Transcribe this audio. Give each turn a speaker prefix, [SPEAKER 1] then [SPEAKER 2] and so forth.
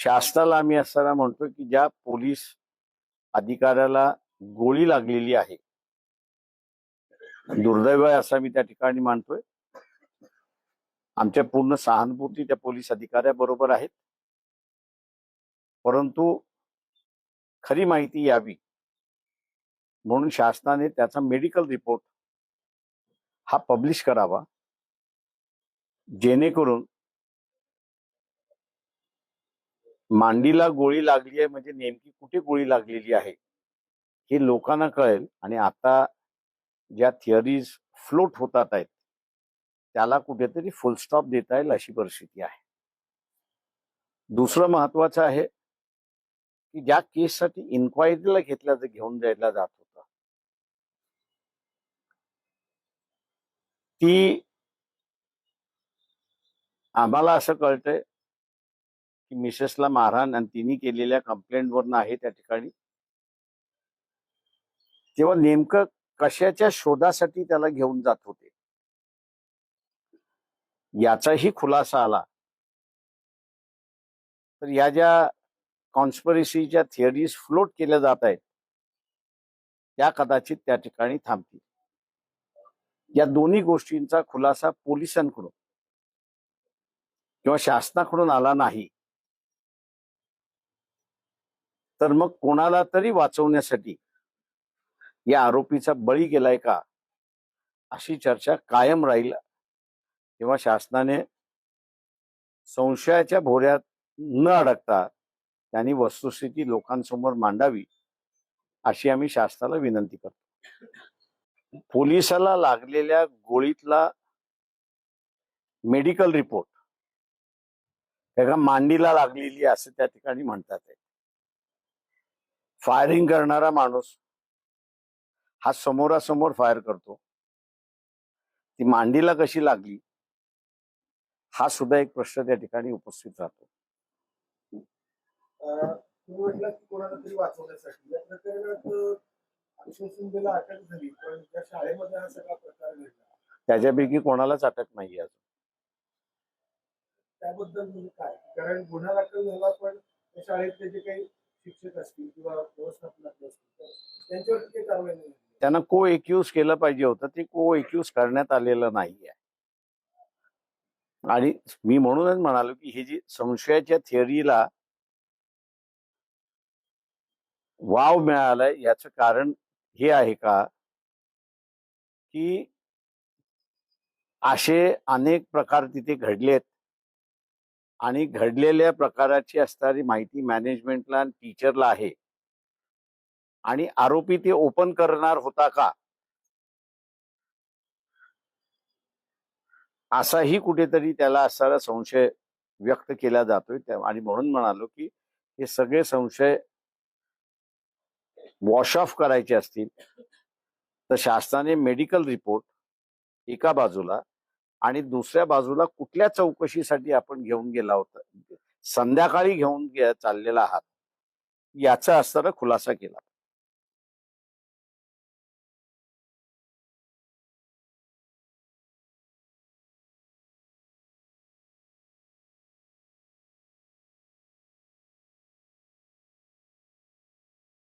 [SPEAKER 1] शासनाला आम्ही असताना म्हणतो की ज्या पोलीस अधिकाऱ्याला गोळी लागलेली आहे दुर्दैव आहे असं मी त्या ठिकाणी मानतोय. आमच्या पूर्ण सहानुभूती त्या पोलीस अधिकाऱ्याबरोबर आहेत. परंतु खरी माहिती यावी म्हणून शासनाने त्याचा मेडिकल रिपोर्ट हा पब्लिश करावा जेणेकरून मांडीला गोळी लागली आहे म्हणजे नेमकी कुठे गोळी लागलेली आहे? हे लोकांना कळेल आणि आता ज्या थिअरीज फ्लोट होतात आहेत त्याला कुठेतरी फुल स्टॉप देता येईल अशी परिस्थिती आहे. दुसरं महत्वाचं आहे की ज्या केससाठी इन्क्वायरीला घेतल्या घेऊन जायला जात होता. ती आम्हाला असं कळतंय की मिसेसला मारहाण आणि तिने केलेल्या कंप्लेंटवरनं आहे त्या ठिकाणी. तेव्हा नेमकं कशाच्या शोधासाठी त्याला घेऊन जात होते? याचाही खुलासा आला. तर या ज्या कॉन्स्परसीच्या थिअरीज फ्लोट केल्या जात आहेत त्या कदाचित त्या ठिकाणी थांबतील. या दोन्ही गोष्टींचा खुलासा पोलिसांकडून किंवा शासनाकडून आला नाही. तर मग कोणाला तरी वाचवण्यासाठी या आरोपीचा बळी गेलाय का? अशी चर्चा कायम राहील. तेव्हा शासनाने संशयाच्या भोऱ्यात न अडकता त्यांनी वस्तुस्थिती लोकांसमोर मांडावी अशी आम्ही शासनाला विनंती करतो. पोलिसाला लागलेल्या गोळीतला मेडिकल रिपोर्ट एका मांडीला लागलेली असं त्या ठिकाणी म्हणतात आहे. फायरिंग करणारा माणूस हा समोरासमोर फायर करतो. ती मांडीला कशी लागली? हा सुद्धा एक प्रश्न त्या ठिकाणी उपस्थित राहतो. त्याच्यापैकी कोणालाच अटक नाही अजून.
[SPEAKER 2] त्याबद्दल म्हणजे काय? कारण गुन्हा दाखल झाला पण त्या शाळेतले जे काही शिक्षक असतील किंवा व्यवस्थापनातले असतील कारवाई नाही
[SPEAKER 1] त्यांना को एक्यूज केलं पाहिजे होतं ते को एक्यूज करण्यात आलेलं नाहीये. आणि मी म्हणूनच म्हणालो की ही जी संशयाच्या थिअरीला वाव मिळालाय याचं कारण हे आहे का? की असे अनेक प्रकार तिथे घडलेत. आणि घडलेल्या प्रकाराची असणारी माहिती मॅनेजमेंटला आणि टीचरला आहे. आणि आरोपी ते ओपन करणार होता का? असाही कुठेतरी त्याला असणारा संशय व्यक्त केला जातोय. आणि म्हणून म्हणालो की हे सगळे संशय वॉश ऑफ करायचे असतील. तर शासनाने मेडिकल रिपोर्ट एका बाजूला आणि दुसऱ्या बाजूला कुठल्या चौकशीसाठी आपण घेऊन गेला होता? संध्याकाळी घेऊन गे- चाललेला आहात. याचा असताना खुलासा केला.